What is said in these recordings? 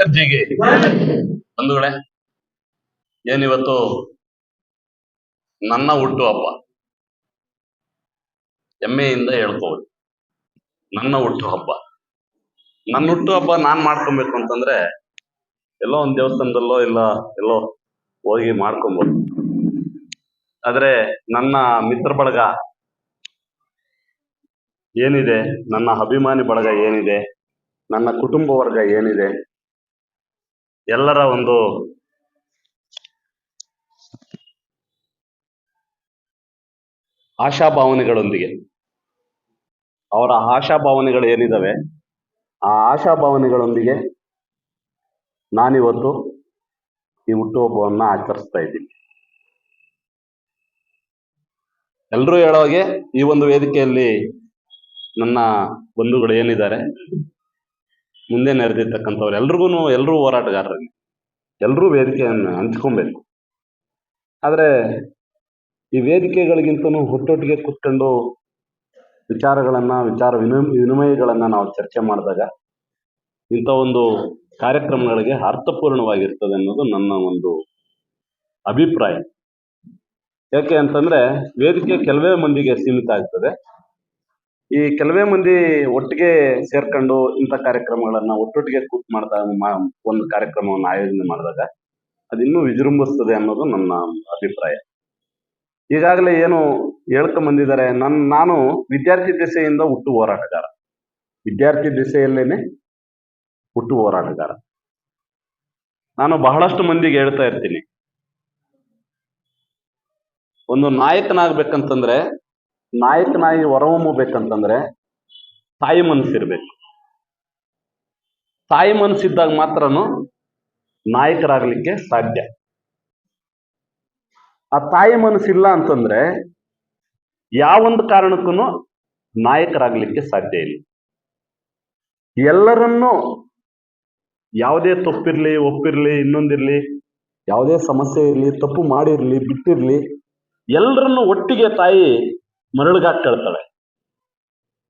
ಕರ್ಜಿಗೆ ಬಂಧುಗಳೇ, ಏನಿವತ್ತು? ನನ್ನ ಹುಟ್ಟು ಹಬ್ಬ. ಹೆಮ್ಮೆಯಿಂದ ಹೇಳ್ಕೋಬೋದು. ನನ್ನ ಹುಟ್ಟು ಹಬ್ಬ. ನನ್ನ ಹುಟ್ಟು ಹಬ್ಬ ನಾನ್ ಮಾಡ್ಕೊಬೇಕು ಅಂತಂದ್ರೆ, ಎಲ್ಲೋ ಒಂದ್ ದೇವಸ್ಥಾನದಲ್ಲೋ ಇಲ್ಲ ಎಲ್ಲೋ ಹೋಗಿ ಮಾಡ್ಕೊಬೋದು. ಆದ್ರೆ ನನ್ನ ಮಿತ್ರ ಬಳಗ ಏನಿದೆ? ನನ್ನ ಅಭಿಮಾನಿ ಬಳಗ ಏನಿದೆ? ನನ್ನ ಕುಟುಂಬ ವರ್ಗ ಏನಿದೆ? ಎಲ್ಲರ ಒಂದು ಆಶಾಭಾವನೆಗಳೊಂದಿಗೆ. ಅವರ ಆಶಾಭಾವನೆಗಳು ಏನಿದ್ದಾವೆ ಆ ಆಶಾಭಾವನೆಗಳೊಂದಿಗೆ ನಾನಿವತ್ತು ಈ ಹುಟ್ಟುಹಬ್ಬವನ್ನು ಆಚರಿಸ್ತಾ ಇದ್ದೀನಿ. ಎಲ್ಲರೂ ಹೇಳೋ ಹಾಗೆ ಈ ಒಂದು ವೇದಿಕೆಯಲ್ಲಿ ನನ್ನ ಬಂಧುಗಳು ಏನಿದ್ದಾರೆ? ಮುಂದೆ ನೆರೆದಿರ್ತಕ್ಕಂಥವ್ರು ಎಲ್ರಿಗೂ ಎಲ್ಲರೂ ಹೋರಾಟಗಾರರಿಗೆ ಎಲ್ಲರೂ ವೇದಿಕೆಯನ್ನು ಹಂಚ್ಕೊಬೇಕು. ಆದರೆ ಈ ವೇದಿಕೆಗಳಿಗಿಂತನೂ ಹುಟ್ಟೊಟ್ಟಿಗೆ ಕೂತ್ಕೊಂಡು ವಿಚಾರಗಳನ್ನು, ವಿಚಾರ ವಿನಿಮ, ವಿನಿಮಯಗಳನ್ನ ನಾವು ಚರ್ಚೆ ಮಾಡಿದಾಗ ಇಂಥ ಒಂದು ಕಾರ್ಯಕ್ರಮಗಳಿಗೆ ಅರ್ಥಪೂರ್ಣವಾಗಿರ್ತದೆ ಅನ್ನೋದು ನನ್ನ ಒಂದು ಅಭಿಪ್ರಾಯ. ಯಾಕೆ ಅಂತಂದರೆ ವೇದಿಕೆ ಕೆಲವೇ ಮಂದಿಗೆ ಸೀಮಿತ ಆಗ್ತದೆ. ಈ ಕೆಲವೇ ಮಂದಿ ಒಟ್ಟಿಗೆ ಸೇರ್ಕೊಂಡು ಇಂಥ ಕಾರ್ಯಕ್ರಮಗಳನ್ನ ಒಟ್ಟೊಟ್ಟಿಗೆ ಕೂತ್ ಮಾಡ್ತಾ ಒಂದು ಕಾರ್ಯಕ್ರಮವನ್ನು ಆಯೋಜನೆ ಮಾಡಿದಾಗ ಅದಿನ್ನೂ ವಿಜೃಂಭಿಸ್ತದೆ ಅನ್ನೋದು ನನ್ನ ಅಭಿಪ್ರಾಯ. ಈಗಾಗಲೇ ಏನು ಹೇಳ್ಕೊಂಡ್ ಬಂದಿದ್ದಾರೆ, ನನ್, ನಾನು ವಿದ್ಯಾರ್ಥಿ ದಿಸೆಯಿಂದ ಹುಟ್ಟು ಹೋರಾಟಗಾರ. ವಿದ್ಯಾರ್ಥಿ ದಿಸೆಯಲ್ಲೇನೆ ಹುಟ್ಟು ಹೋರಾಟಗಾರ. ನಾನು ಬಹಳಷ್ಟು ಮಂದಿಗೆ ಹೇಳ್ತಾ ಇರ್ತೀನಿ. ಒಂದು ನಾಯಕನಾಗ್ಬೇಕಂತಂದ್ರೆ ನಾಯಕನಾಗಿ ಹೊರಹೊಮ್ಮಬೇಕಂತಂದ್ರೆ ತಾಯಿ ಮನಸ್ಸಿರ್ಬೇಕು. ತಾಯಿ ಮನಸ್ಸಿದ್ದಾಗ ಮಾತ್ರ ನಾಯಕರಾಗಲಿಕ್ಕೆ ಸಾಧ್ಯ. ಆ ತಾಯಿ ಮನಸ್ಸಿಲ್ಲ ಅಂತಂದ್ರೆ ಯಾವೊಂದು ಕಾರಣಕ್ಕೂ ನಾಯಕರಾಗಲಿಕ್ಕೆ ಸಾಧ್ಯ ಇಲ್ಲ. ಎಲ್ಲರನ್ನೂ ಯಾವುದೇ ತಪ್ಪಿರಲಿ, ಒಪ್ಪಿರ್ಲಿ, ಇನ್ನೊಂದಿರ್ಲಿ, ಯಾವುದೇ ಸಮಸ್ಯೆ ಇರಲಿ, ತಪ್ಪು ಮಾಡಿರ್ಲಿ, ಬಿಟ್ಟಿರ್ಲಿ, ಎಲ್ಲರನ್ನು ಒಟ್ಟಿಗೆ ತಾಯಿ ಮರಳಿಗಾಕ್ಕೊಳ್ತಾಳೆ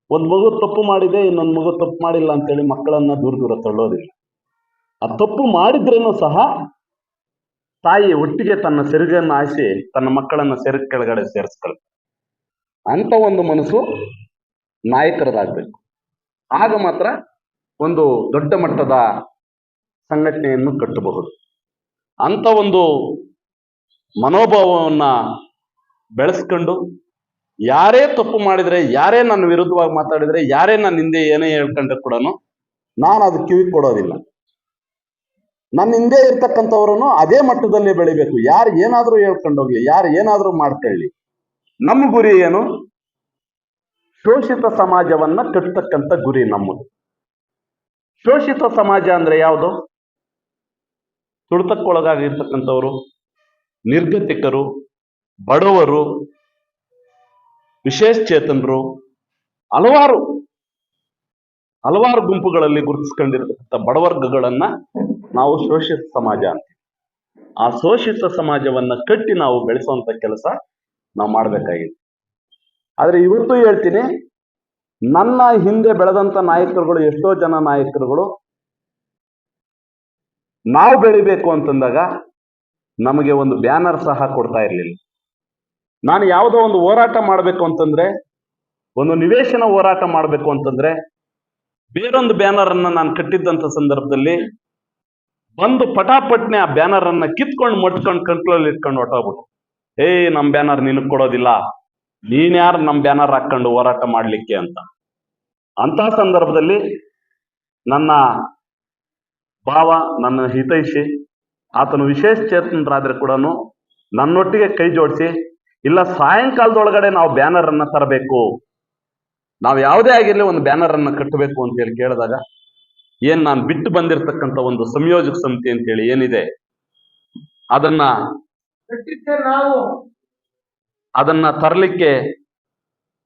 ಒಂದು ಮಗು ತಪ್ಪು ಮಾಡಿದೆ, ಇನ್ನೊಂದು ಮಗು ತಪ್ಪು ಮಾಡಿಲ್ಲ ಅಂತೇಳಿ ಮಕ್ಕಳನ್ನ ದೂರ ದೂರ ತಳ್ಳೋದಿಲ್ಲ. ಆ ತಪ್ಪು ಮಾಡಿದ್ರೇನು ಸಹ ತಾಯಿ ಒಟ್ಟಿಗೆ ತನ್ನ ಸೆರಗನ್ನು ಹಾಯಿಸಿ ತನ್ನ ಮಕ್ಕಳನ್ನ ಸೆರಗ್ ಕೆಳಗಡೆ ಸೇರಿಸ್ಕೊಳ್ತಾಳೆ ಅಂತ ಒಂದು ಮನಸ್ಸು ನಾಯಕರದಾಗಬೇಕು. ಆಗ ಮಾತ್ರ ಒಂದು ದೊಡ್ಡ ಮಟ್ಟದ ಸಂಘಟನೆಯನ್ನು ಕಟ್ಟಬಹುದು. ಅಂತ ಒಂದು ಮನೋಭಾವವನ್ನ ಬೆಳೆಸ್ಕೊಂಡು ಯಾರೇ ತಪ್ಪು ಮಾಡಿದರೆ, ಯಾರೇ ನನ್ನ ವಿರುದ್ಧವಾಗಿ ಮಾತಾಡಿದರೆ, ಯಾರೇ ನನ್ನ ಹಿಂದೆ ಏನೇ ಹೇಳ್ಕೊಂಡ್ರೆ ಕೂಡ ನಾನು ಅದು ಕಿವಿ ಕೊಡೋದಿಲ್ಲ. ನನ್ನ ಹಿಂದೆ ಇರ್ತಕ್ಕಂಥವ್ರನ್ನು ಅದೇ ಮಟ್ಟದಲ್ಲಿ ಬೆಳಿಬೇಕು. ಯಾರು ಏನಾದರೂ ಹೇಳ್ಕೊಂಡೋಗ್ಲಿ ಯಾರು ಏನಾದರೂ ಮಾಡ್ಕೊಳ್ಳಿ. ನಮ್ಮ ಗುರಿ ಏನು? ಶೋಷಿತ ಸಮಾಜವನ್ನ ಕಟ್ಟತಕ್ಕಂಥ ಗುರಿ ನಮ್ಮದು. ಶೋಷಿತ ಸಮಾಜ ಅಂದ್ರೆ ಯಾವುದು? ತುಳಿತಕ್ಕೊಳಗಾಗಿರ್ತಕ್ಕಂಥವ್ರು ನಿರ್ಗತಿಕರು, ಬಡವರು ವಿಶೇಷ ಚೇತನರು ಹಲವಾರು ಹಲವಾರು ಗುಂಪುಗಳಲ್ಲಿ ಗುರುತಿಸ್ಕೊಂಡಿರ್ತಕ್ಕಂಥ ಬಡವರ್ಗಗಳನ್ನ ನಾವು ಶೋಷಿತ ಸಮಾಜ ಅಂತ ಆ ಶೋಷಿತ ಸಮಾಜವನ್ನ ಕಟ್ಟಿ ನಾವು ಬೆಳೆಸುವಂತ ಕೆಲಸ ನಾವು ಮಾಡ್ಬೇಕಾಗಿದೆ. ಆದ್ರೆ ಇವತ್ತು ಹೇಳ್ತೀನಿ, ನನ್ನ ಹಿಂದೆ ಬೆಳೆದಂತ ನಾಯಕರುಗಳು, ಎಷ್ಟೋ ಜನ ನಾಯಕರುಗಳು ನಾವು ಬೆಳಿಬೇಕು ಅಂತಂದಾಗ ನಮಗೆ ಒಂದು ಬ್ಯಾನರ್ ಸಹ ಕೊಡ್ತಾ ಇರ್ಲಿಲ್ಲ. ನಾನು ಯಾವುದೋ ಒಂದು ಹೋರಾಟ ಮಾಡಬೇಕು ಅಂತಂದ್ರೆ, ಒಂದು ನಿವೇಶನ ಹೋರಾಟ ಮಾಡಬೇಕು ಅಂತಂದ್ರೆ, ಬೇರೊಂದು ಬ್ಯಾನರ್ ಅನ್ನ ನಾನು ಕಟ್ಟಿದ್ದಂತ ಸಂದರ್ಭದಲ್ಲಿ ಬಂದು ಪಟಾಪಟ್ನೆ ಆ ಬ್ಯಾನರ್ ಅನ್ನ ಕಿತ್ಕೊಂಡು ಮಟ್ಕೊಂಡು ಕಂಟ್ರೋಲ್ ಇಟ್ಕೊಂಡು ಹೊಟ್ಟೋಗ್ಬಿಟ್ಟು ಏಯ್ ನಮ್ ಬ್ಯಾನರ್ ನಿನಗ್ ಕೊಡೋದಿಲ್ಲ. ನೀನ್ಯಾರು ನಮ್ ಬ್ಯಾನರ್ ಹಾಕೊಂಡು ಹೋರಾಟ ಮಾಡ್ಲಿಕ್ಕೆ ಅಂತ. ಅಂತ ಸಂದರ್ಭದಲ್ಲಿ ನನ್ನ ಭಾವ, ನನ್ನ ಹಿತೈಷಿ, ಆತನು ವಿಶೇಷ ಚೇತನರಾದ್ರೆ ಕೂಡ ನನ್ನೊಟ್ಟಿಗೆ ಕೈ ಜೋಡಿಸಿ ಇಲ್ಲ ಸಾಯಂಕಾಲದೊಳಗಡೆ ನಾವು ಬ್ಯಾನರ್ ಅನ್ನ ತರಬೇಕು. ನಾವು ಯಾವುದೇ ಆಗಿರ್ಲಿ ಒಂದು ಬ್ಯಾನರ್ ಅನ್ನ ಕಟ್ಟಬೇಕು ಅಂತ ಹೇಳಿ ಕೇಳಿದಾಗ ಏನ್ ನಾನು ಬಿಟ್ಟು ಬಂದಿರತಕ್ಕಂತ ಒಂದು ಸಂಯೋಜಕ ಸಮಿತಿ ಅಂತೇಳಿ ಏನಿದೆ? ಅದನ್ನ ನಾವು. ಅದನ್ನ ತರಲಿಕ್ಕೆ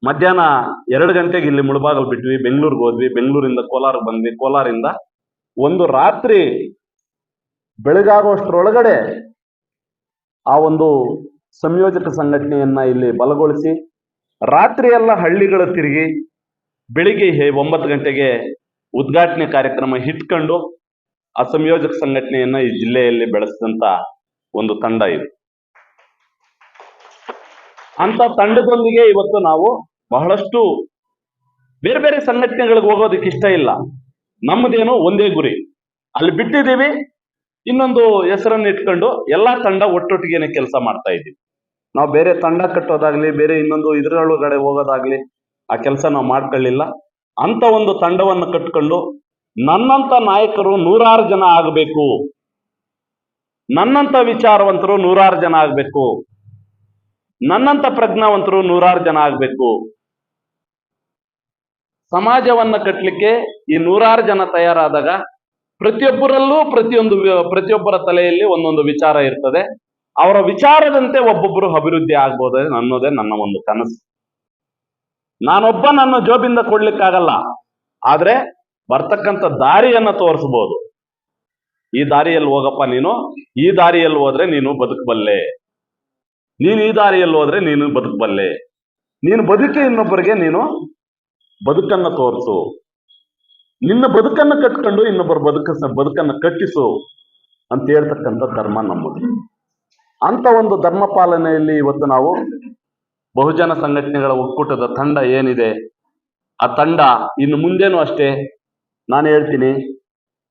ಮಧ್ಯಾಹ್ನ ಎರಡು ಗಂಟೆಗೆ ಇಲ್ಲಿ ಮುಳಬಾಗಲ್ ಬಿಟ್ವಿ ಬೆಂಗಳೂರಿಗೆ ಹೋದ್ವಿ ಬೆಂಗಳೂರಿಂದ ಕೋಲಾರ ಬಂದ್ವಿ. ಕೋಲಾರಿಂದ ಒಂದು ರಾತ್ರಿ ಬೆಳಗಾಗುವಷ್ಟರೊಳಗಡೆ ಆ ಒಂದು ಸಂಯೋಜಕ ಸಂಘಟನೆಯನ್ನ ಇಲ್ಲಿ ಬಲಗೊಳಿಸಿ ರಾತ್ರಿ ಎಲ್ಲ ಹಳ್ಳಿಗಳ ತಿರುಗಿ ಬೆಳಿಗ್ಗೆ ಒಂಬತ್ತು ಗಂಟೆಗೆ ಉದ್ಘಾಟನೆ ಕಾರ್ಯಕ್ರಮ ಇಟ್ಕೊಂಡು ಆ ಸಂಯೋಜಕ ಸಂಘಟನೆಯನ್ನ ಈ ಜಿಲ್ಲೆಯಲ್ಲಿ ಬೆಳೆಸಿದಂತ ಒಂದು ತಂಡ ಇದೆ. ಅಂತ ತಂಡದೊಂದಿಗೆ ಇವತ್ತು ನಾವು ಬಹಳಷ್ಟು ಬೇರೆ ಬೇರೆ ಸಂಘಟನೆಗಳಿಗೆ ಹೋಗೋದಕ್ಕೆ ಇಷ್ಟ ಇಲ್ಲ. ನಮ್ಮದೇನು ಒಂದೇ ಗುರಿ. ಅಲ್ಲಿ ಬಿಟ್ಟಿದ್ದೀವಿ ಇನ್ನೊಂದು ಹೆಸರನ್ನು ಇಟ್ಕೊಂಡು ಎಲ್ಲಾ ತಂಡ ಒಟ್ಟೊಟ್ಟಿಗೆನೆ ಕೆಲಸ ಮಾಡ್ತಾ ಇದ್ದೀವಿ. ನಾವು ಬೇರೆ ತಂಡ ಕಟ್ಟೋದಾಗ್ಲಿ, ಬೇರೆ ಇನ್ನೊಂದು ಇದ್ರೊಳಗಡೆ ಹೋಗೋದಾಗ್ಲಿ ಆ ಕೆಲಸ ನಾವು ಮಾಡ್ಕೊಳ್ಳಿಲ್ಲ. ಅಂತ ಒಂದು ತಂಡವನ್ನು ಕಟ್ಕೊಂಡು ನನ್ನಂತ ನಾಯಕರು ನೂರಾರು ಜನ ಆಗಬೇಕು. ನನ್ನಂತ ವಿಚಾರವಂತರು ನೂರಾರು ಜನ ಆಗ್ಬೇಕು. ನನ್ನಂತ ಪ್ರಜ್ಞಾವಂತರು ನೂರಾರು ಜನ ಆಗ್ಬೇಕು. ಸಮಾಜವನ್ನ ಕಟ್ಟಲಿಕ್ಕೆ ಈ ನೂರಾರು ಜನ ತಯಾರಾದಾಗ ಪ್ರತಿಯೊಬ್ಬರಲ್ಲೂ ಪ್ರತಿಯೊಂದು ಪ್ರತಿಯೊಬ್ಬರ ತಲೆಯಲ್ಲಿ ಒಂದೊಂದು ವಿಚಾರ ಇರ್ತದೆ. ಅವರ ವಿಚಾರದಂತೆ ಒಬ್ಬೊಬ್ಬರು ಅಭಿವೃದ್ಧಿ ಆಗ್ಬೋದು ಅನ್ನೋದೇ ನನ್ನ ಒಂದು ಕನಸು. ನಾನೊಬ್ಬ ನನ್ನ ಜೋಬಿಂದ ಕೊಡ್ಲಿಕ್ಕಾಗಲ್ಲ. ಆದ್ರೆ ಬರ್ತಕ್ಕಂಥ ದಾರಿಯನ್ನ ತೋರಿಸ್ಬೋದು. ಈ ದಾರಿಯಲ್ಲಿ ಹೋಗಪ್ಪ ನೀನು, ಈ ದಾರಿಯಲ್ಲಿ ಹೋದ್ರೆ ನೀನು ಬದುಕಬಲ್ಲೆ. ನೀನು ಈ ದಾರಿಯಲ್ಲಿ ಹೋದ್ರೆ ನೀನು ಬದುಕಬಲ್ಲೆ. ನೀನು ಬದುಕಿ ಇನ್ನೊಬ್ಬರಿಗೆ ನೀನು ಬದುಕನ್ನ ತೋರಿಸು. ನಿನ್ನ ಬದುಕನ್ನ ಕಟ್ಕೊಂಡು ಇನ್ನೊಬ್ಬರ ಬದುಕ ಬದುಕನ್ನ ಕಟ್ಟಿಸು ಅಂತ ಹೇಳ್ತಕ್ಕಂಥ ಧರ್ಮ ನಮ್ಮದು. ಅಂತ ಒಂದು ಧರ್ಮ ಪಾಲನೆಯಲ್ಲಿ ಇವತ್ತು ನಾವು ಬಹುಜನ ಸಂಘಟನೆಗಳ ಒಕ್ಕೂಟದ ತಂಡ ಏನಿದೆ, ಆ ತಂಡ ಇನ್ನು ಮುಂದೇನು ಅಷ್ಟೇ. ನಾನು ಹೇಳ್ತೀನಿ,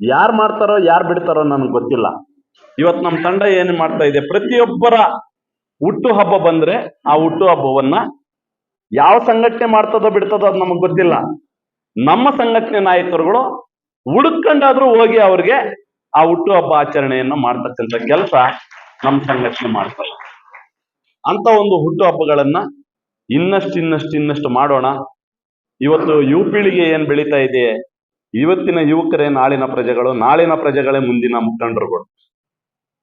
ಯಾರು ಮಾಡ್ತಾರೋ, ಯಾರು ಬಿಡ್ತಾರೋ ನನಗೆ ಗೊತ್ತಿಲ್ಲ. ಇವತ್ತು ನಮ್ಮ ತಂಡ ಏನು ಮಾಡ್ತಾ ಇದೆ, ಪ್ರತಿಯೊಬ್ಬರ ಹುಟ್ಟು ಹಬ್ಬ ಬಂದ್ರೆ ಆ ಹುಟ್ಟು ಹಬ್ಬವನ್ನ ಯಾವ ಸಂಘಟನೆ ಮಾಡ್ತದೋ ಬಿಡ್ತದೋ ಅದು ನಮಗೆ ಗೊತ್ತಿಲ್ಲ. ನಮ್ಮ ಸಂಘಟನೆ ನಾಯಕರುಗಳು ಹುಡುಕೊಂಡಾದ್ರೂ ಹೋಗಿ ಅವ್ರಿಗೆ ಆ ಹುಟ್ಟು ಹಬ್ಬ ಆಚರಣೆಯನ್ನ ಮಾಡ್ತಕ್ಕಂಥ ಕೆಲಸ ನಮ್ಮ ಸಂಘಟನೆ ಮಾಡ್ತಾರೆ. ಅಂತ ಒಂದು ಹುಟ್ಟು ಹಬ್ಬಗಳನ್ನ ಇನ್ನಷ್ಟು ಇನ್ನಷ್ಟು ಇನ್ನಷ್ಟು ಮಾಡೋಣ. ಇವತ್ತು ಯುವ ಪೀಳಿಗೆ ಏನ್ ಬೆಳೀತಾ ಇದೆ? ಇವತ್ತಿನ ಯುವಕರೇ ನಾಳಿನ ಪ್ರಜೆಗಳು, ನಾಳಿನ ಪ್ರಜೆಗಳೇ ಮುಂದಿನ ಮುಖಂಡರುಗಳು.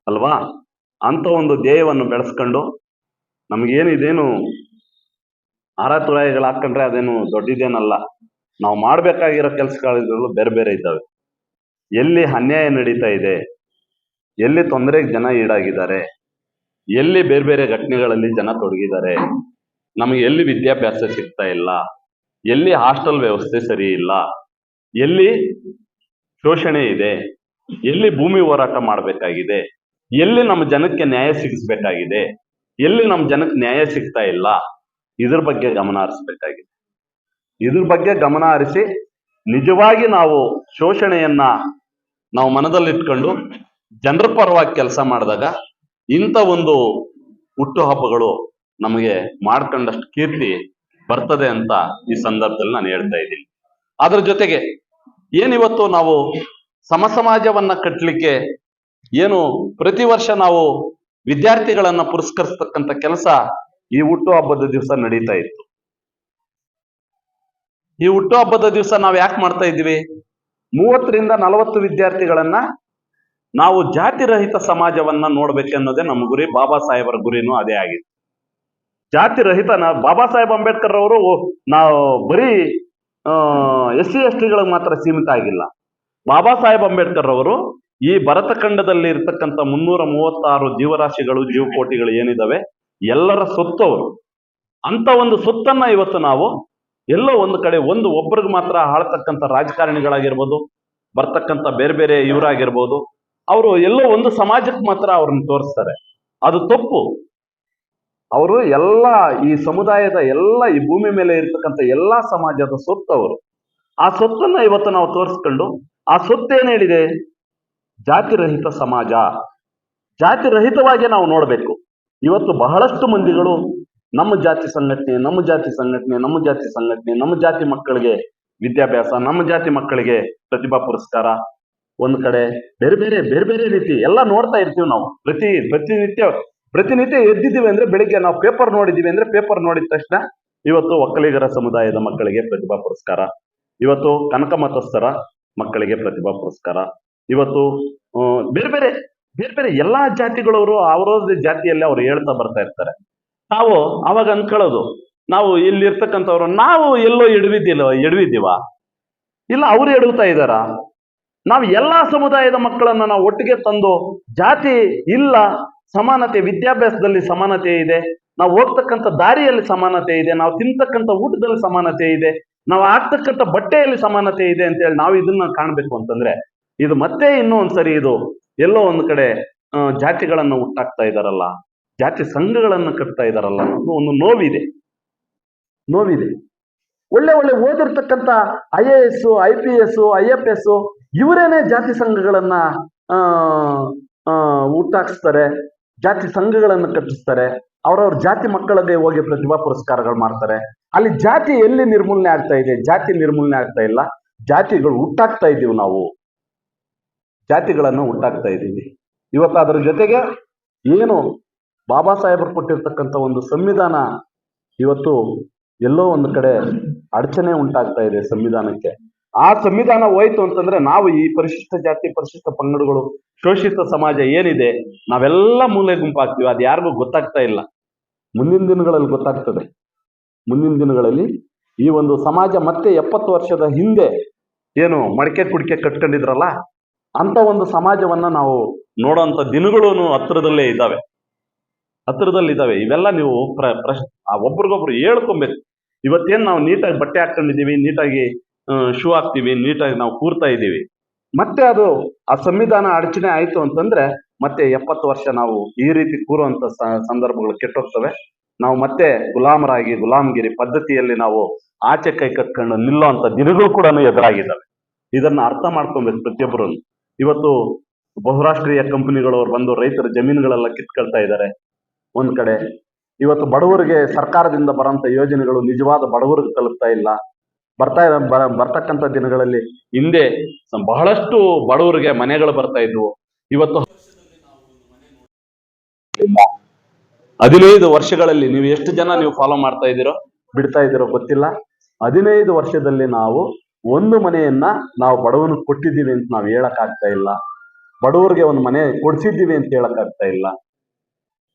ಅಲ್ವಾ? ಅಂತ ಒಂದು ಧ್ಯೇಯವನ್ನು ಬೆಳೆಸ್ಕೊಂಡು ನಮಗೇನು ಇದೇನು ಆರ ತುರಾಯಿಗಳು ಹಾಕೊಂಡ್ರೆ ಅದೇನು ದೊಡ್ಡದೇನಲ್ಲ. ನಾವು ಮಾಡಬೇಕಾಗಿರೋ ಕೆಲಸಗಳು ಬೇರೆ ಬೇರೆ ಇದ್ದಾವೆ. ಎಲ್ಲಿ ಅನ್ಯಾಯ ನಡೀತಾ ಇದೆ, ಎಲ್ಲಿ ತೊಂದರೆಗೆ ಜನ ಈಡಾಗಿದ್ದಾರೆ, ಎಲ್ಲಿ ಬೇರೆ ಬೇರೆ ಘಟನೆಗಳಲ್ಲಿ ಜನ ತೊಡಗಿದ್ದಾರೆ, ನಮಗೆ ಎಲ್ಲಿ ವಿದ್ಯಾಭ್ಯಾಸ ಸಿಗ್ತಾ ಇಲ್ಲ, ಎಲ್ಲಿ ಹಾಸ್ಟೆಲ್ ವ್ಯವಸ್ಥೆ ಸರಿ ಇಲ್ಲ, ಎಲ್ಲಿ ಶೋಷಣೆ ಇದೆ, ಎಲ್ಲಿ ಭೂಮಿ ಹೋರಾಟ ಮಾಡಬೇಕಾಗಿದೆ, ಎಲ್ಲಿ ನಮ್ಮ ಜನಕ್ಕೆ ನ್ಯಾಯ ಸಿಗಿಸ್ಬೇಕಾಗಿದೆ, ಎಲ್ಲಿ ನಮ್ಮ ಜನಕ್ಕೆ ನ್ಯಾಯ ಸಿಗ್ತಾ ಇಲ್ಲ, ಇದ್ರ ಬಗ್ಗೆ ಗಮನ ಹರಿಸ್ಬೇಕಾಗಿದೆ. ಇದ್ರ ಬಗ್ಗೆ ಗಮನ ಹರಿಸಿ ನಿಜವಾಗಿ ನಾವು ಶೋಷಣೆಯನ್ನ ನಾವು ಮನದಲ್ಲಿಟ್ಕೊಂಡು ಜನರ ಪರವಾಗಿ ಕೆಲಸ ಮಾಡಿದಾಗ ಇಂಥ ಒಂದು ಹುಟ್ಟುಹಬ್ಬಗಳು ನಮಗೆ ಮಾಡ್ಕೊಂಡಷ್ಟು ಕೀರ್ತಿ ಬರ್ತದೆ ಅಂತ ಈ ಸಂದರ್ಭದಲ್ಲಿ ನಾನು ಹೇಳ್ತಾ ಇದ್ದೀನಿ. ಅದ್ರ ಜೊತೆಗೆ ಏನಿವತ್ತು ನಾವು ಸಮ ಸಮಾಜವನ್ನ ಕಟ್ಟಲಿಕ್ಕೆ ಏನು ಪ್ರತಿ ವರ್ಷ ನಾವು ವಿದ್ಯಾರ್ಥಿಗಳನ್ನ ಪುರಸ್ಕರಿಸ್ತಕ್ಕಂಥ ಕೆಲಸ ಈ ಹುಟ್ಟು ಹಬ್ಬದ ದಿವಸ ನಡೀತಾ ಇತ್ತು. ಈ ಹುಟ್ಟು ಹಬ್ಬದ ದಿವಸ ನಾವು ಯಾಕೆ ಮಾಡ್ತಾ ಇದ್ದೀವಿ? ಮೂವತ್ತರಿಂದ ನಲವತ್ತು ವಿದ್ಯಾರ್ಥಿಗಳನ್ನ ನಾವು ಜಾತಿ ರಹಿತ ಸಮಾಜವನ್ನ ನೋಡ್ಬೇಕನ್ನೋದೇ ನಮ್ಮ ಗುರಿ. ಬಾಬಾ ಸಾಹೇಬರ ಗುರಿನೂ ಅದೇ ಆಗಿದೆ ಜಾತಿ ರಹಿತ ಬಾಬಾ ಸಾಹೇಬ್ ಅಂಬೇಡ್ಕರ್ ಅವರು ನಾವು ಬರೀ ಎಸ್ ಸಿ ಎಸ್ ಟಿಗಳಿಗೆ ಮಾತ್ರ ಸೀಮಿತ ಆಗಿಲ್ಲ. ಬಾಬಾ ಸಾಹೇಬ್ ಅಂಬೇಡ್ಕರ್ ಅವರು ಈ ಭರತಖಂಡದಲ್ಲಿ ಇರ್ತಕ್ಕಂಥ ಮುನ್ನೂರ ಮೂವತ್ತಾರು ಜೀವರಾಶಿಗಳು, ಜೀವಕೋಟಿಗಳು ಏನಿದಾವೆ? ಎಲ್ಲರ ಸೊತ್ತು ಅವರು ಅಂತ ಒಂದು ಸೊತ್ತನ್ನ ಇವತ್ತು ನಾವು ಎಲ್ಲೋ ಒಂದು ಕಡೆ ಒಂದು ಒಬ್ಬರಿಗೆ ಮಾತ್ರ ಆಳ್ತಕ್ಕಂಥ ರಾಜಕಾರಣಿಗಳಾಗಿರ್ಬೋದು, ಬರ್ತಕ್ಕಂಥ ಬೇರೆ ಬೇರೆ ಇವರಾಗಿರ್ಬೋದು, ಅವರು ಎಲ್ಲೋ ಒಂದು ಸಮಾಜಕ್ಕೆ ಮಾತ್ರ ಅವ್ರನ್ನ ತೋರಿಸ್ತಾರೆ. ಅದು ತಪ್ಪು. ಅವರು ಎಲ್ಲ ಈ ಸಮುದಾಯದ ಎಲ್ಲ ಈ ಭೂಮಿ ಮೇಲೆ ಇರ್ತಕ್ಕಂಥ ಎಲ್ಲ ಸಮಾಜದ ಸೊತ್ತು ಅವರು. ಆ ಸೊತ್ತನ್ನ ಇವತ್ತು ನಾವು ತೋರಿಸ್ಕೊಂಡು ಆ ಸೊತ್ತು ಏನ್ ಹೇಳಿದೆ? ಜಾತಿ ರಹಿತ ಸಮಾಜ. ಜಾತಿ ರಹಿತವಾಗಿ ನಾವು ನೋಡಬೇಕು. ಇವತ್ತು ಬಹಳಷ್ಟು ಮಂದಿಗಳು ನಮ್ಮ ಜಾತಿ ಸಂಘಟನೆ, ನಮ್ಮ ಜಾತಿ ಸಂಘಟನೆ, ನಮ್ಮ ಜಾತಿ ಸಂಘಟನೆ, ನಮ್ಮ ಜಾತಿ ಮಕ್ಕಳಿಗೆ ವಿದ್ಯಾಭ್ಯಾಸ, ನಮ್ಮ ಜಾತಿ ಮಕ್ಕಳಿಗೆ ಪ್ರತಿಭಾ ಪುರಸ್ಕಾರ. ಒಂದ್ ಕಡೆ ಬೇರೆ ಬೇರೆ ಬೇರೆ ಬೇರೆ ರೀತಿ ಎಲ್ಲ ನೋಡ್ತಾ ಇರ್ತೀವಿ ನಾವು. ಪ್ರತಿ ಪ್ರತಿನಿತ್ಯ ಪ್ರತಿನಿತ್ಯ ಎದ್ದಿದ್ದೀವಿ ಅಂದ್ರೆ ಬೆಳಿಗ್ಗೆ ನಾವು ಪೇಪರ್ ನೋಡಿದೀವಿ ಅಂದ್ರೆ ಪೇಪರ್ ನೋಡಿದ ತಕ್ಷಣ ಇವತ್ತು ಒಕ್ಕಲಿಗರ ಸಮುದಾಯದ ಮಕ್ಕಳಿಗೆ ಪ್ರತಿಭಾ ಪುರಸ್ಕಾರ. ಇವತ್ತು ಕನಕ ಮತಸ್ಥರ ಮಕ್ಕಳಿಗೆ ಪ್ರತಿಭಾ ಪುರಸ್ಕಾರ. ಇವತ್ತು ಬೇರೆ ಬೇರೆ ಬೇರೆ ಬೇರೆ ಎಲ್ಲಾ ಜಾತಿಗಳವರು ಅವರ ಜಾತಿಯಲ್ಲಿ ಅವ್ರು ಹೇಳ್ತಾ ಬರ್ತಾ ಇರ್ತಾರೆ. ನಾವು ಅವಾಗ ಅನ್ಕೊಳ್ಳೋದು ನಾವು ಇಲ್ಲಿ ಇರ್ತಕ್ಕಂಥವ್ರು ನಾವು ಎಲ್ಲೋ ಎಡವಿದ್ದಿಲ್ಲ ಎಡವಿದ್ದೀವ? ಇಲ್ಲ ಅವ್ರು ಎಡವ್ತಾ ಇದ್ದಾರಾ? ನಾವು ಎಲ್ಲಾ ಸಮುದಾಯದ ಮಕ್ಕಳನ್ನ ನಾವು ಒಟ್ಟಿಗೆ ತಂದು, ಜಾತಿ ಇಲ್ಲ, ಸಮಾನತೆ, ವಿದ್ಯಾಭ್ಯಾಸದಲ್ಲಿ ಸಮಾನತೆ ಇದೆ, ನಾವು ಹೋಗ್ತಕ್ಕಂಥ ದಾರಿಯಲ್ಲಿ ಸಮಾನತೆ ಇದೆ, ನಾವು ತಿಂತಕ್ಕಂಥ ಊಟದಲ್ಲಿ ಸಮಾನತೆ ಇದೆ, ನಾವು ಹಾಕ್ತಕ್ಕಂಥ ಬಟ್ಟೆಯಲ್ಲಿ ಸಮಾನತೆ ಇದೆ ಅಂತ ಹೇಳಿ ನಾವು ಇದನ್ನ ಕಾಣಬೇಕು ಅಂತಂದ್ರೆ, ಇದು ಮತ್ತೆ ಇನ್ನೂ ಒಂದ್ಸರಿ ಇದು ಎಲ್ಲೋ ಒಂದು ಕಡೆ ಜಾತಿಗಳನ್ನ ಹುಟ್ಟಾಕ್ತಾ ಇದಾರಲ್ಲ ಜಾತಿ ಸಂಘಗಳನ್ನು ಕಟ್ತಾ ಇದಾರಲ್ಲ ಅನ್ನೋದು ಒಂದು ನೋವಿದೆ. ನೋವಿದೆ. ಒಳ್ಳೆ ಒಳ್ಳೆ ಓದಿರ್ತಕ್ಕಂಥ I A S I P S I F S ಇವರೇನೆ ಜಾತಿ ಸಂಘಗಳನ್ನ ಹುಟ್ಟಾಕ್ಸ್ತಾರೆ, ಜಾತಿ ಸಂಘಗಳನ್ನು ಕಟ್ಟಿಸ್ತಾರೆ, ಅವ್ರವ್ರ ಜಾತಿ ಮಕ್ಕಳದೇ ಹೋಗಿ ಪ್ರತಿಭಾ ಪುರಸ್ಕಾರಗಳು ಮಾಡ್ತಾರೆ. ಅಲ್ಲಿ ಜಾತಿ ಎಲ್ಲಿ ನಿರ್ಮೂಲನೆ ಆಗ್ತಾ ಇದೆ? ಜಾತಿ ನಿರ್ಮೂಲನೆ ಆಗ್ತಾ ಇಲ್ಲ. ಜಾತಿಗಳು ಹುಟ್ಟಾಕ್ತಾ ಇದೀವಿ ನಾವು. ಜಾತಿಗಳನ್ನು ಹುಟ್ಟಾಕ್ತಾ ಇದ್ದೀವಿ. ಇವತ್ತು ಅದರ ಜೊತೆಗೆ ಏನು ಬಾಬಾ ಸಾಹೇಬರು ಕೊಟ್ಟಿರ್ತಕ್ಕಂಥ ಒಂದು ಸಂವಿಧಾನ ಇವತ್ತು ಎಲ್ಲೋ ಒಂದು ಕಡೆ ಅಡಚಣೆ ಉಂಟಾಗ್ತಾ ಇದೆ ಸಂವಿಧಾನಕ್ಕೆ. ಆ ಸಂವಿಧಾನ ಹೋಯ್ತು ಅಂತಂದ್ರೆ ನಾವು ಈ ಪರಿಶಿಷ್ಟ ಜಾತಿ, ಪರಿಶಿಷ್ಟ ಪಂಗಡಗಳು, ಶೋಷಿತ ಸಮಾಜ ಏನಿದೆ, ನಾವೆಲ್ಲ ಮೂಲೆ ಗುಂಪಾಗ್ತೀವಿ. ಅದು ಯಾರಿಗೂ ಗೊತ್ತಾಗ್ತಾ ಇಲ್ಲ. ಮುಂದಿನ ದಿನಗಳಲ್ಲಿ ಗೊತ್ತಾಗ್ತದೆ. ಮುಂದಿನ ದಿನಗಳಲ್ಲಿ ಈ ಒಂದು ಸಮಾಜ ಮತ್ತೆ ಎಪ್ಪತ್ತು ವರ್ಷದ ಹಿಂದೆ ಏನು ಮಡಿಕೆ ಕುಡಿಕೆ ಕಟ್ಕೊಂಡಿದ್ರಲ್ಲ ಅಂತ ಒಂದು ಸಮಾಜವನ್ನ ನಾವು ನೋಡೋಂಥ ದಿನಗಳು ಹತ್ರದಲ್ಲೇ ಇದ್ದಾವೆ. ಹತ್ರದಲ್ಲಿ ಇದ್ದಾವೆ ಇವೆಲ್ಲ ನೀವು ಪ್ರ, ಪ್ರಶ್, ಆ ಒಬ್ರಿಗೊಬ್ರು ಹೇಳ್ಕೊಬೇಕು. ಇವತ್ತೇನು ನಾವು ನೀಟಾಗಿ ಬಟ್ಟೆ ಹಾಕ್ಕೊಂಡಿದ್ದೀವಿ, ನೀಟಾಗಿ ಶೂ ಹಾಕ್ತೀವಿ, ನೀಟಾಗಿ ನಾವು ಕೂರ್ತಾ ಇದ್ದೀವಿ. ಮತ್ತೆ ಅದು, ಆ ಸಂವಿಧಾನ ಅಡಚಣೆ ಆಯ್ತು ಅಂತಂದ್ರೆ, ಮತ್ತೆ ಎಪ್ಪತ್ತು ವರ್ಷ ನಾವು ಈ ರೀತಿ ಕೂರುವಂತ ಸಂದರ್ಭಗಳು ಕೆಟ್ಟೋಗ್ತವೆ. ನಾವು ಮತ್ತೆ ಗುಲಾಮರಾಗಿ, ಗುಲಾಮಗಿರಿ ಪದ್ಧತಿಯಲ್ಲಿ ನಾವು ಆಚೆ ಕೈ ಕಟ್ಕೊಂಡು ನಿಲ್ಲುವಂತ ದಿನಗಳು ಕೂಡ ಎದುರಾಗಿದ್ದಾವೆ. ಇದನ್ನ ಅರ್ಥ ಮಾಡ್ಕೊಬೇಕು ಪ್ರತಿಯೊಬ್ಬರು ಇವತ್ತು ಬಹುರಾಷ್ಟ್ರೀಯ ಕಂಪನಿಗಳವ್ರು ಬಂದು ರೈತರ ಜಮೀನುಗಳೆಲ್ಲ ಕಿತ್ಕೊಳ್ತಾ ಇದ್ದಾರೆ. ಒಂದ್ ಕಡೆ. ಇವತ್ತು ಬಡವರಿಗೆ ಸರ್ಕಾರದಿಂದ ಬರೋಂಥ ಯೋಜನೆಗಳು ನಿಜವಾದ ಬಡವರಿಗೆ ತಲುಪ್ತಾ ಇಲ್ಲ. ಬರ್ತಾ ಇರ ಬರ್ತಕ್ಕಂಥ ದಿನಗಳಲ್ಲಿ ಹಿಂದೆ ಬಹಳಷ್ಟು ಬಡವರಿಗೆ ಮನೆಗಳು ಬರ್ತಾ ಇದ್ವು. ಇವತ್ತು ಹದಿನೈದು ವರ್ಷಗಳಲ್ಲಿ ನೀವು ಎಷ್ಟು ಜನ ನೀವು ಫಾಲೋ ಮಾಡ್ತಾ ಇದ್ದೀರೋ? ಬಿಡ್ತಾ ಇದ್ದೀರೋ ಗೊತ್ತಿಲ್ಲ. ಹದಿನೈದು ವರ್ಷದಲ್ಲಿ ನಾವು ಒಂದು ಮನೆಯನ್ನ ನಾವು ಬಡವನ ಕೊಟ್ಟಿದ್ದೀವಿ ಅಂತ ನಾವು ಹೇಳಕ್ ಆಗ್ತಾ ಇಲ್ಲ. ಬಡವರಿಗೆ ಒಂದು ಮನೆ ಕೊಡ್ಸಿದ್ದೀವಿ ಅಂತ ಹೇಳಕ್ ಆಗ್ತಾ ಇಲ್ಲ.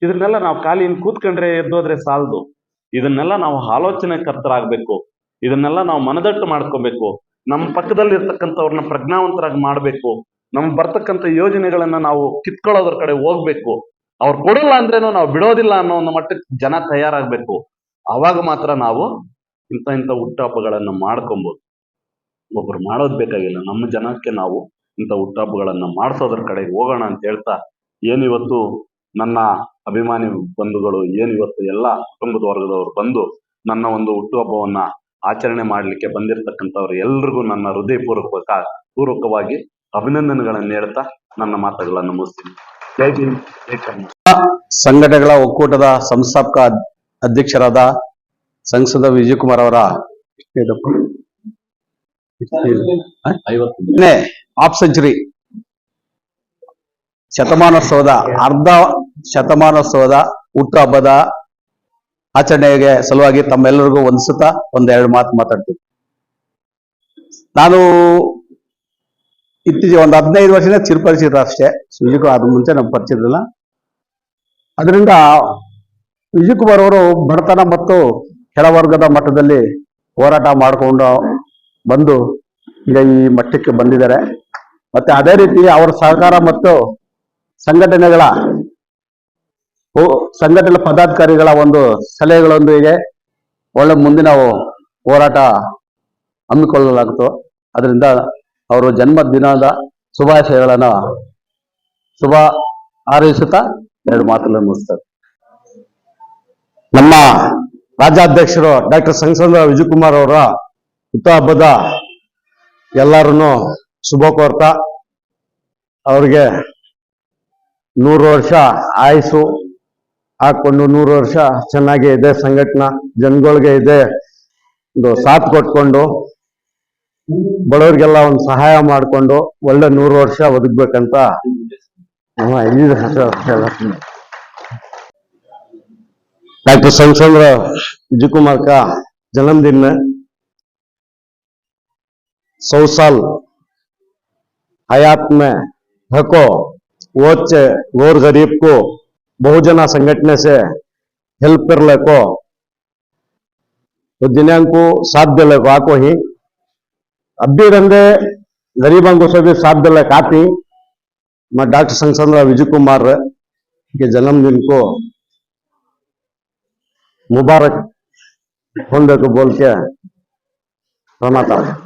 ಇದನ್ನೆಲ್ಲ ನಾವು ಖಾಲಿ ಇನ್ ಕೂತ್ಕೊಂಡ್ರೆ ಎದ್ದೋದ್ರೆ ಸಾಲದು. ಇದನ್ನೆಲ್ಲ ನಾವು ಆಲೋಚನೆ ಕರ್ತರಾಗಬೇಕು. ಇದನ್ನೆಲ್ಲ ನಾವು ಮನದಟ್ಟು ಮಾಡ್ಕೋಬೇಕು. ನಮ್ಮ ಪಕ್ಕದಲ್ಲಿ ಇರ್ತಕ್ಕಂಥವ್ರನ್ನ ಪ್ರಜ್ಞಾವಂತರಾಗಿ ಮಾಡಬೇಕು. ನಮ್ಗೆ ಬರ್ತಕ್ಕಂಥ ಯೋಜನೆಗಳನ್ನ ನಾವು ಕಿತ್ಕೊಳ್ಳೋದ್ರ ಕಡೆ ಹೋಗ್ಬೇಕು. ಅವ್ರು ಕೊಡಲ್ಲ ಅಂದ್ರೇನು ನಾವು ಬಿಡೋದಿಲ್ಲ ಅನ್ನೋ ಒಂದು ಮಟ್ಟಕ್ಕೆ ಜನ ತಯಾರಾಗಬೇಕು. ಆವಾಗ ಮಾತ್ರ ನಾವು ಇಂಥ ಇಂಥ ಹುಟ್ಟಹಬ್ಬಗಳನ್ನ ಮಾಡ್ಕೊಬೋದು. ಒಬ್ರು ಮಾಡೋದ್ ಬೇಕಾಗಿಲ್ಲ. ನಮ್ಮ ಜನಕ್ಕೆ ನಾವು ಇಂಥ ಹುಟ್ಟಹಬ್ಬಗಳನ್ನ ಮಾಡಿಸೋದ್ರ ಕಡೆಗೆ ಹೋಗೋಣ ಅಂತ ಹೇಳ್ತಾ, ಏನಿವತ್ತು ನನ್ನ ಅಭಿಮಾನಿ ಬಂಧುಗಳು ಏನಿವತ್ತು ಎಲ್ಲ ಕುಟುಂಬದ ವರ್ಗದವರು ಬಂದು ನನ್ನ ಒಂದು ಹುಟ್ಟುಹಬ್ಬವನ್ನ ಆಚರಣೆ ಮಾಡಲಿಕ್ಕೆ ಬಂದಿರತಕ್ಕಂಥವ್ರು ಎಲ್ರಿಗೂ ನನ್ನ ಹೃದಯಪೂರ್ವಕ ಪೂರ್ವಕವಾಗಿ ಅಭಿನಂದನೆಗಳನ್ನು ಹೇಳ್ತಾ ನನ್ನ ಮಾತುಗಳನ್ನು ಮುಗಿಸ್ತೀನಿ. ಜೈ ಭೀಮ್ ಜೈ ಕರ್ನಾಟಕ. ಸಂಘಟನೆಗಳ ಒಕ್ಕೂಟದ ಸಂಸ್ಥಾಪಕ ಅಧ್ಯಕ್ಷರಾದ ಸಂಸದ ವಿಜಯಕುಮಾರ್ ಅವರ ಹಾಫ್ ಸೆಂಚುರಿ. ಶತಮಾನೋತ್ಸವದ ಅರ್ಧ ಶತಮಾನೋತ್ಸವದ ಹುಟ್ಟುಹಬ್ಬದ ಆಚರಣೆಗೆ ಸಲುವಾಗಿ ತಮ್ಮೆಲ್ಲರಿಗೂ ಒಂದ್ಸುತ್ತಾ ಒಂದೆರಡು ಮಾತು ಮಾತಾಡ್ತೀನಿ. ನಾನು ಇತ್ತೀಚೆಗೆ ಒಂದು ಹದಿನೈದು ವರ್ಷದಿಂದ ಚಿರಪರಿಚಿತ ಅಷ್ಟೇ. ಸುಜಿಕು ಅದ್ರ ಮುಂಚೆ ನಮ್ಗೆ ಇಲ್ಲ ಅದರಿಂದ ವಿಜಯಕುಮಾರ್ ಅವರು ಬಡತನ ಮತ್ತು ಕೆಳವರ್ಗದ ಮಟ್ಟದಲ್ಲಿ ಹೋರಾಟ ಮಾಡಿಕೊಂಡು ಬಂದು ಈಗ ಈ ಮಟ್ಟಕ್ಕೆ ಬಂದಿದ್ದಾರೆ. ಮತ್ತೆ ಅದೇ ರೀತಿ ಅವರ ಸಹಕಾರ ಮತ್ತು ಸಂಘಟನೆಗಳ ಸಂಘಟನೆ ಪದಾಧಿಕಾರಿಗಳ ಒಂದು ಸಲಹೆಗಳೊಂದಿಗೆ ಒಳ್ಳೆ ಮುಂದಿನ ಹೋರಾಟ ಹಮ್ಮಿಕೊಳ್ಳಲಾಗುತ್ತೋ, ಅದರಿಂದ ಅವರು ಜನ್ಮ ದಿನದ ಶುಭಾಶಯಗಳನ್ನ ಶುಭ ಹಾರೈಸುತ್ತಾ ಎರಡು ಮಾತುಗಳನ್ನು ಮುಗಿಸ್ತಾರೆ ನಮ್ಮ ರಾಜ್ಯಾಧ್ಯಕ್ಷರು ಡಾಕ್ಟರ್ ಸಂಸದ ವಿಜಯಕುಮಾರ್ ಅವರ ಹುಟ್ಟುಹಬ್ಬದ ಎಲ್ಲರನ್ನು ಶುಭ ಕೋರ್ತಾ, ಅವ್ರಿಗೆ ನೂರು ವರ್ಷ ಆಯುಸು ಹಾಕೊಂಡು ನೂರು ವರ್ಷ ಚೆನ್ನಾಗಿ ಇದೆ ಸಂಘಟನಾ ಜನಗಳಿಗೆ ಇದೆ ಒಂದು ಸಾಥ್ ಕೊಟ್ಕೊಂಡು ಬಡವರಿಗೆಲ್ಲ ಒಂದು ಸಹಾಯ ಮಾಡಿಕೊಂಡು ಒಳ್ಳೆ ನೂರು ವರ್ಷ ಬದುಕ್ಬೇಕಂತ ನಮ್ಮ ಐದು ವರ್ಷ ಎಲ್ಲ डॉक्टर संसद विजय कुमार का जन्मदिन में सौ साल हयात में हको वो और गरीब को, बहुजन संघटने से हेल्प कर ले को तो दिनांक को साथ दे ले को आको ही। अब भी रंदे गरीबांको सभी साथ दे ले काती मैं डॉक्टर संसद विजय कुमार के जन्मदिन को मुबारक होने को बोल के प्रणाता हूँ।